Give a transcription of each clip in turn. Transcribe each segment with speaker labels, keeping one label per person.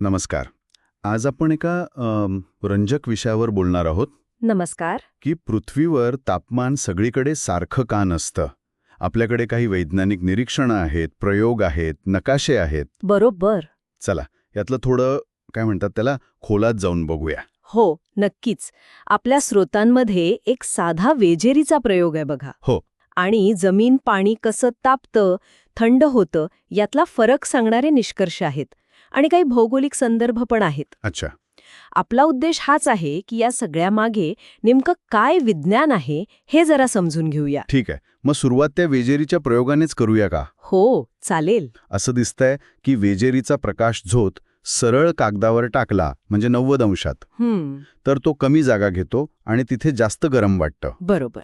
Speaker 1: नमस्कार. आज आपण एका रंजक विषयावर बोलणार आहोत.
Speaker 2: नमस्कार.
Speaker 1: की पृथ्वीवर तापमान सगळीकडे सारखं का नसतं? आपल्याकडे काही वैज्ञानिक निरीक्षणं आहेत प्रयोग आहेत नकाशे आहेत.
Speaker 2: बरोबर.
Speaker 1: चला यातलं थोडं काय म्हणतात त्याला खोलात जाऊन बघूया.
Speaker 2: हो नक्कीच. आपल्या स्रोतांमध्ये एक साधा वेजेरीचा प्रयोग आहे बघा.
Speaker 1: हो.
Speaker 2: आणि जमीन पाणी कसं तापतं थंड होतं यातला फरक सांगणारे निष्कर्ष आहेत. आणि काही भौगोलिक संदर्भ पण आहेत.
Speaker 1: अच्छा.
Speaker 2: आपला उद्देश हाच आहे की या सगळ्यामागे नेमकं काय विज्ञान आहे हे जरा समजून घेऊया.
Speaker 1: ठीक आहे. मग सुरुवात त्या वेजेरीच्या प्रयोगानेच करूया का?
Speaker 2: हो चालेल.
Speaker 1: असं दिसतंय की वेजेरीचा प्रकाश झोत सरळ कागदावर टाकला म्हणजे नव्वद अंशात. तर तो कमी जागा घेतो आणि तिथे जास्त गरम वाटतं.
Speaker 2: बरोबर.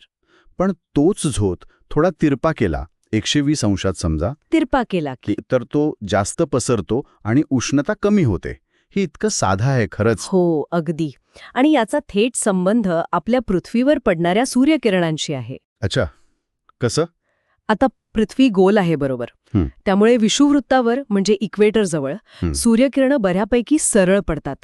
Speaker 1: पण तोच झोत थोडा तिरपा केला एकशे वीस अंशात समजा
Speaker 2: तिरपा केला की.
Speaker 1: तर तो जास्त पसरतो आणि उष्णता कमी होते. हे इतकं साधं आहे खरंच.
Speaker 2: हो अगदी. आणि याचा थेट संबंध आपल्या पृथ्वीवर पडणाऱ्या सूर्यकिरणांशी आहे.
Speaker 1: अच्छा. कसं?
Speaker 2: आता पृथ्वी गोल आहे बरोबर. त्यामुळे विषुववृत्तावर म्हणजे इक्वेटरजवळ
Speaker 1: हं.
Speaker 2: सूर्यकिरणं बऱ्यापैकी सरळ पडतात.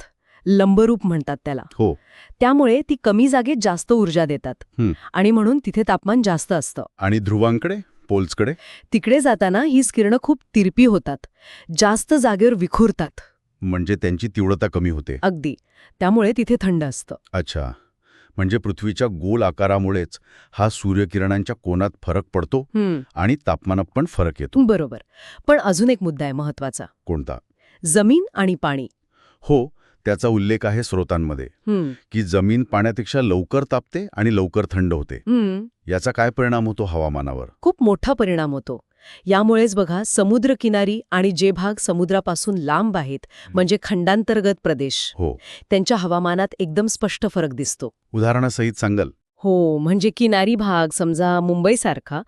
Speaker 2: लंबरूप म्हणतात त्याला.
Speaker 1: हो.
Speaker 2: त्यामुळे ती कमी जागेत जास्त ऊर्जा देतात. आणि म्हणून तिथे तापमान जास्त असतं.
Speaker 1: आणि ध्रुवांकडे? पोल्सकडे?
Speaker 2: तिकडे जाताना ही किरणं खूप तिरपी होतात. जास्त जागेवर विखुरतात.
Speaker 1: म्हणजे त्यांची तीव्रता कमी होते.
Speaker 2: अगदी. त्यामुळे तिथे थंड असतं.
Speaker 1: अच्छा. म्हणजे पृथ्वीच्या गोल आकारामुळेच हा सूर्यकिरणांच्या कोनात फरक पडतो आणि तापमानात पण फरक येतो.
Speaker 2: बरोबर. पण अजून एक मुद्दा आहे महत्त्वाचा
Speaker 1: कोणता?
Speaker 2: जमीन आणि पाणी.
Speaker 1: हो. त्याचा उल्लेख आहे स्रोतांमध्ये. की जमीन पाण्यापेक्षा लवकर तापते आणि लवकर थंड होते. याचा काय परिणाम होतो हवामानावर?
Speaker 2: खूप मोठा परिणाम होतो. यामुळेच बघा समुद्रकिनारी आणि जे भाग समुद्रापासून लांब आहेत म्हणजे खंडांतर्गत प्रदेश
Speaker 1: हो.
Speaker 2: त्यांच्या हवामानात एकदम स्पष्ट फरक दिसतो.
Speaker 1: उदाहरणासहित सांगाल.
Speaker 2: हो म्हणजे किनारी भाग समजा मुंबईसारखा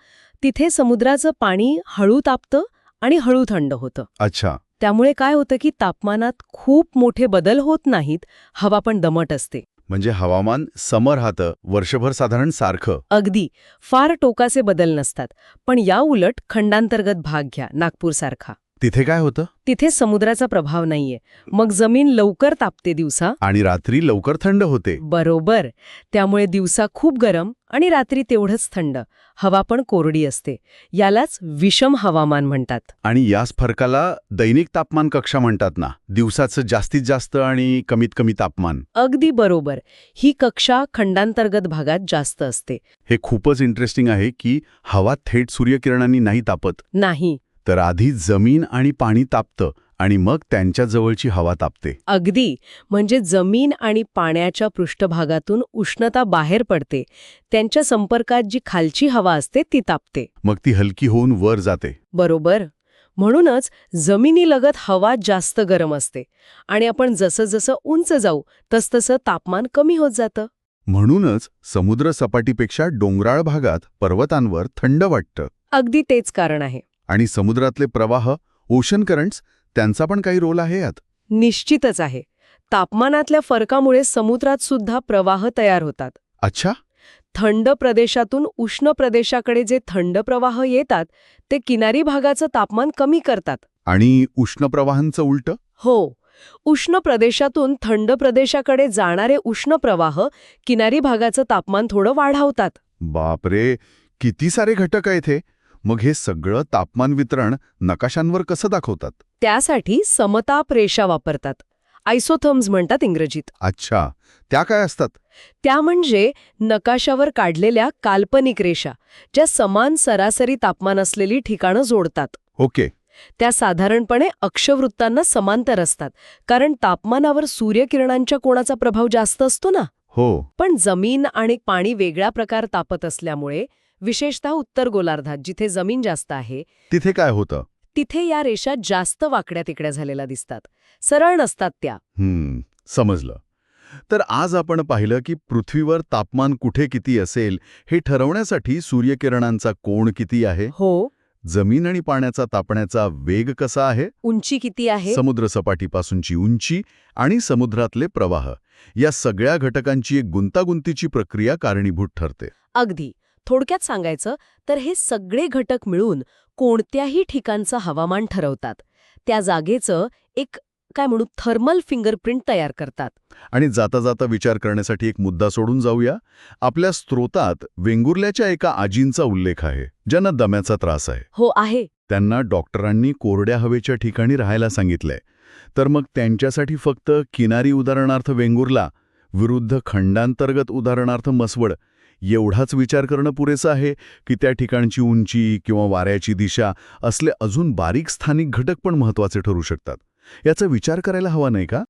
Speaker 2: तिथे समुद्राचं पाणी हळू तापतं आणि हळू थंड होतं.
Speaker 1: अच्छा.
Speaker 2: त्यामुळे काय होतं की तापमानात खूप मोठे बदल होत नाहीत हवा पण दमट असते.
Speaker 1: म्हणजे हवामान समर राहतं वर्षभर साधारण सारखं.
Speaker 2: अगदी फार टोकाचे बदल नसतात. पण या उलट खंडांतर्गत भाग घ्या नागपूरसारखा.
Speaker 1: तिथे काय होतं?
Speaker 2: तिथे समुद्राचा प्रभाव नाहीये. मग जमीन लवकर तापते दिवसा.
Speaker 1: आणि रात्री लवकर थंड होते.
Speaker 2: बरोबर. त्यामुळे दिवसा खूप गरम आणि रात्री तेवढंच थंड. हवा पण कोरडी असते. यालाच विषम हवामान म्हणतात.
Speaker 1: आणि याच फरकाला दैनिक तापमान कक्षा म्हणतात ना. दिवसाचं जास्तीत जास्त आणि कमीत कमी तापमान.
Speaker 2: अगदी बरोबर. ही कक्षा खंडांतर्गत भागात जास्त असते.
Speaker 1: हे खूपच इंटरेस्टिंग आहे की हवा थेट सूर्यकिरणांनी नाही तापत.
Speaker 2: नाही.
Speaker 1: तर आधी जमीन आणि पाणी तापतं आणि मग त्यांच्या जवळची हवा तापते.
Speaker 2: अगदी. म्हणजे जमीन आणि पाण्याच्या पृष्ठभागातून उष्णता बाहेर पडते. त्यांच्या संपर्कात जी खालची हवा असते ती तापते.
Speaker 1: मग ती हलकी होऊन वर जाते.
Speaker 2: बरोबर. म्हणूनच जमिनीलगत हवा जास्त गरम असते आणि आपण जसं जसं उंच जाऊ तसतसं तापमान कमी होत जातं.
Speaker 1: म्हणूनच समुद्र सपाटीपेक्षा डोंगराळ भागात पर्वतांवर थंड वाटतं.
Speaker 2: अगदी तेच कारण आहे.
Speaker 1: आणि समुद्रातले प्रवाह ओशन करंट्स त्यांचा पण काही रोल आहे यात?
Speaker 2: निश्चितच आहे. तापमानातल्या फरकामुळे समुद्रात सुद्धा प्रवाह तयार होतात.
Speaker 1: अच्छा.
Speaker 2: थंड प्रदेशातून उष्ण प्रदेशाकडे जे थंड प्रवाह येतात ते किनारी भागाचं तापमान कमी करतात.
Speaker 1: आणि उष्ण प्रवाहांचं उलटं?
Speaker 2: हो. उष्ण प्रदेशातून थंड प्रदेशाकडे जाणारे उष्ण प्रवाह किनारी भागाचं तापमान थोडं वाढवतात.
Speaker 1: बापरे! किती सारे घटक आहेत हे. मग हे सगळं तापमान वितरण नकाशांवर कसं दाखवतात?
Speaker 2: त्यासाठी समताप रेषा वापरतात. आयसोथर्म्स म्हणतात इंग्रजीत.
Speaker 1: अच्छा. त्या काय असतात?
Speaker 2: त्या म्हणजे नकाशावर काढलेल्या काल्पनिक रेषा ज्या समान सरासरी तापमान असलेली ठिकाणं जोडतात.
Speaker 1: ओके.
Speaker 2: त्या साधारणपणे अक्षवृत्तांना समांतर असतात कारण तापमानावर सूर्यकिरणांच्या कोणाचा प्रभाव जास्त असतो ना?
Speaker 1: हो.
Speaker 2: पण जमीन आणि पाणी वेगळ्या प्रकार तापत असल्यामुळे विशेषतः उत्तर गोलार्धात जिथे जमीन जास्त आहे
Speaker 1: तिथे काय होतं?
Speaker 2: तिथे या रेषा जास्त वाकड्या तिकड्या झालेल्या दिसतात. सरळ नसतात त्या.
Speaker 1: हम्म समजलं. तर आज आपण पाहिलं की पृथ्वीवर तापमान कुठे किती असेल हे ठरवण्यासाठी सूर्यकिरणांचा कोण किती आहे?
Speaker 2: हो.
Speaker 1: जमीन आणि पाण्याचा तापण्याचा वेग कसा आहे?
Speaker 2: उंची किती आहे?
Speaker 1: समुद्र सपाटीपासूनची उंची आणि समुद्रातले प्रवाह. या सगळ्या घटकांची एक गुंतागुंतीची प्रक्रिया कारणीभूत ठरते.
Speaker 2: अगदी. थोडक्यात सांगायचं तर हे सगळे घटक मिळून कोणत्याही ठिकाणचं हवामान ठरवतात. त्या जागेचं एक काय म्हणू थर्मल फिंगरप्रिंट तयार करतात.
Speaker 1: आणि जाता जाता विचार करण्यासाठी एक मुद्दा सोडून जाऊया. आपल्या स्त्रोतात वेंगुर्ल्याच्या एका आजींचा उल्लेख आहे ज्यांना दम्याचा त्रास आहे.
Speaker 2: हो आहे.
Speaker 1: त्यांना डॉक्टरांनी कोरड्या हवेच्या ठिकाणी राहायला सांगितलंय. तर मग त्यांच्यासाठी फक्त किनारी उदाहरणार्थ वेंगुर्ला विरुद्ध खंडांतर्गत उदाहरणार्थ मसवड एवढाच विचार करणं पुरेसं आहे की त्या ठिकाणची उंची किंवा वाऱ्याची दिशा असले अजून बारीक स्थानिक घटक पण महत्त्वाचे ठरू शकतात. याचा विचार करायला हवा नाही का?